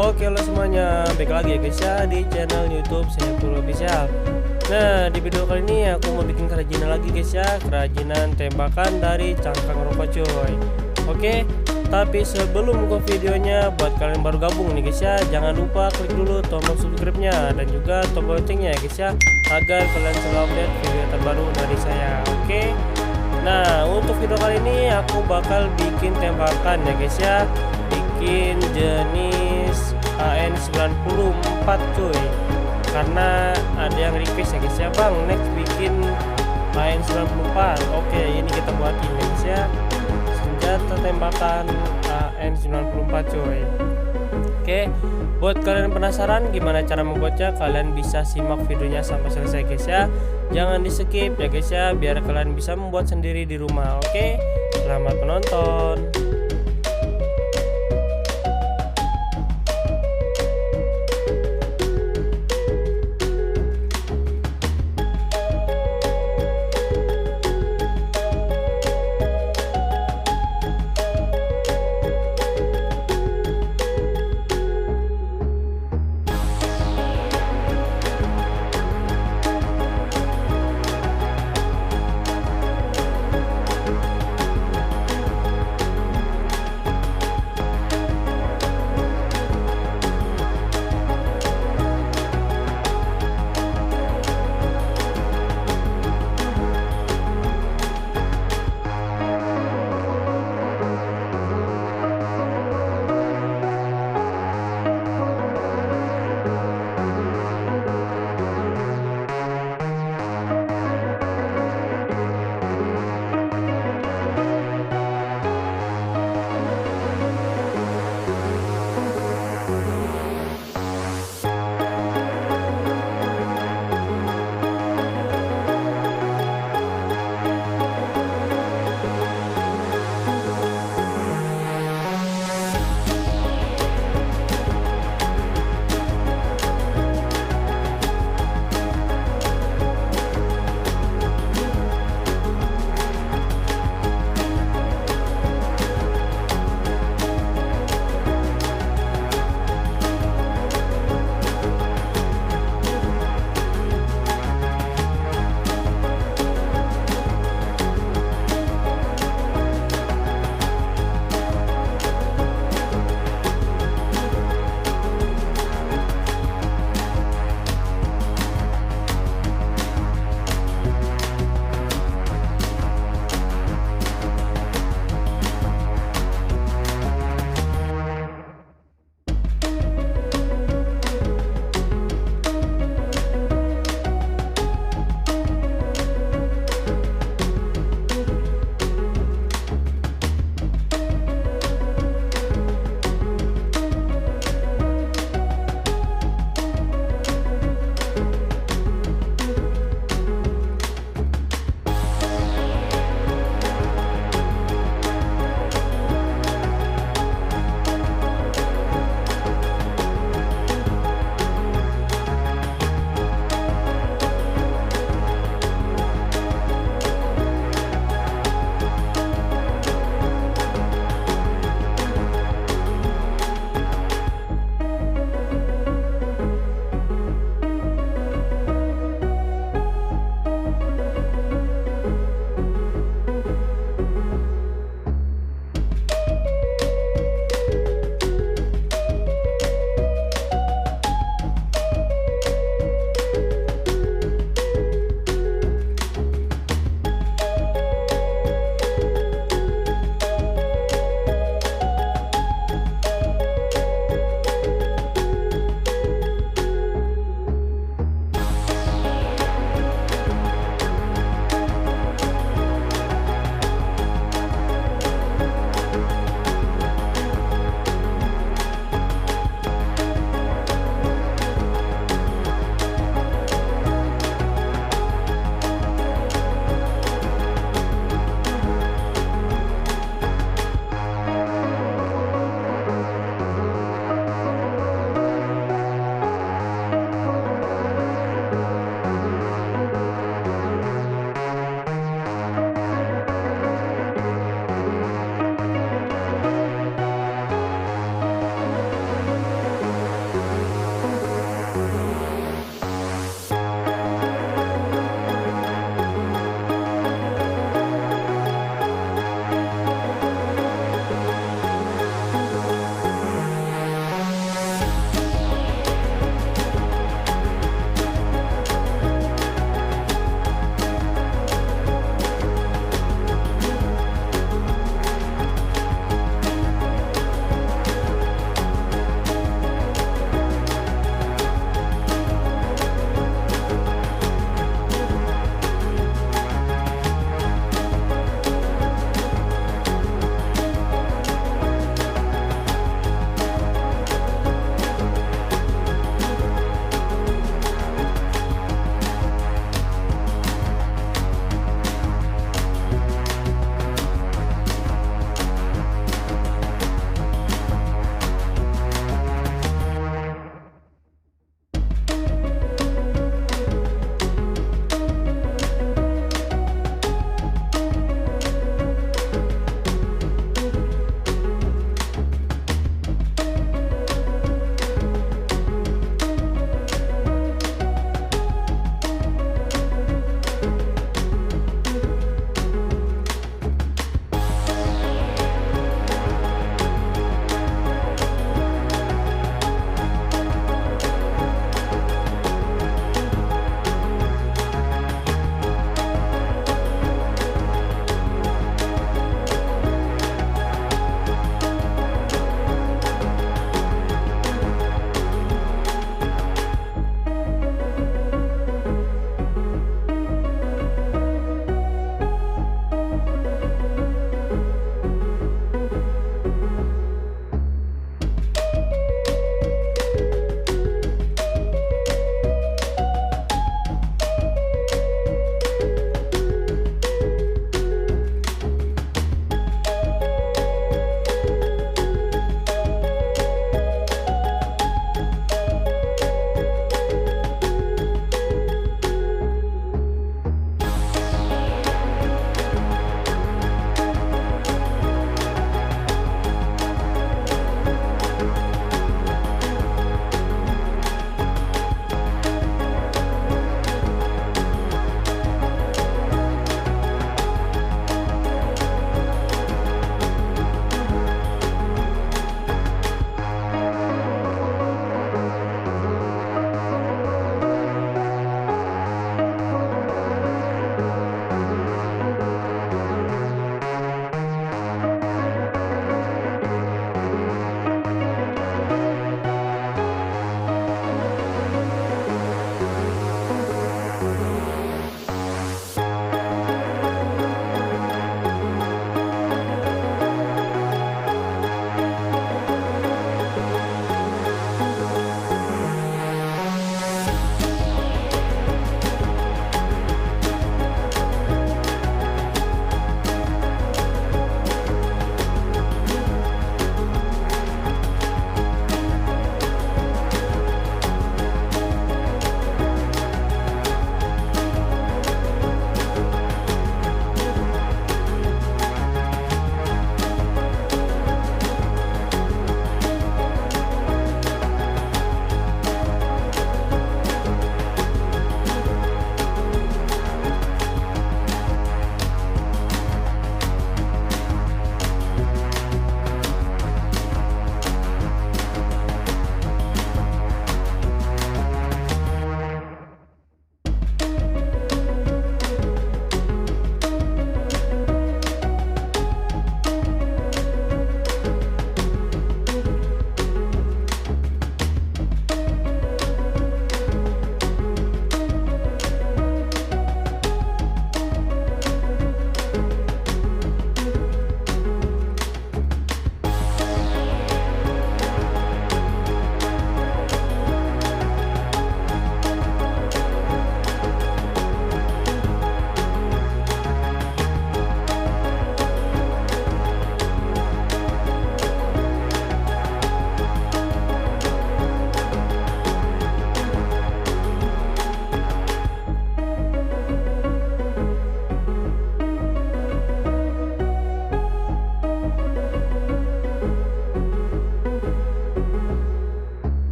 Oke halo semuanya, baik lagi ya guys ya di channel YouTube saya Pul Official. Nah di video kali ini aku mau bikin kerajinan lagi guys ya, kerajinan tembakan dari cangkang rokok coy. Oke, tapi sebelum ke videonya buat kalian baru gabung nih guys ya, jangan lupa klik dulu tombol subscribe-nya dan juga tombol loncengnya ya guys ya, agar kalian selalu update video terbaru dari saya. Oke. Nah untuk video kali ini aku bakal bikin tembakan ya guys ya bikin jenis AN94 cuy. Karena ada yang request ya guys ya. Bang next bikin AN94 oke ini kita buatin ya guys ya. Senjata tembakan AN94 cuy. Oke buat kalian penasaran gimana cara membuatnya kalian bisa simak videonya sampai selesai guys ya. Jangan di skip ya guys ya biar kalian bisa membuat sendiri di rumah. Oke selamat menonton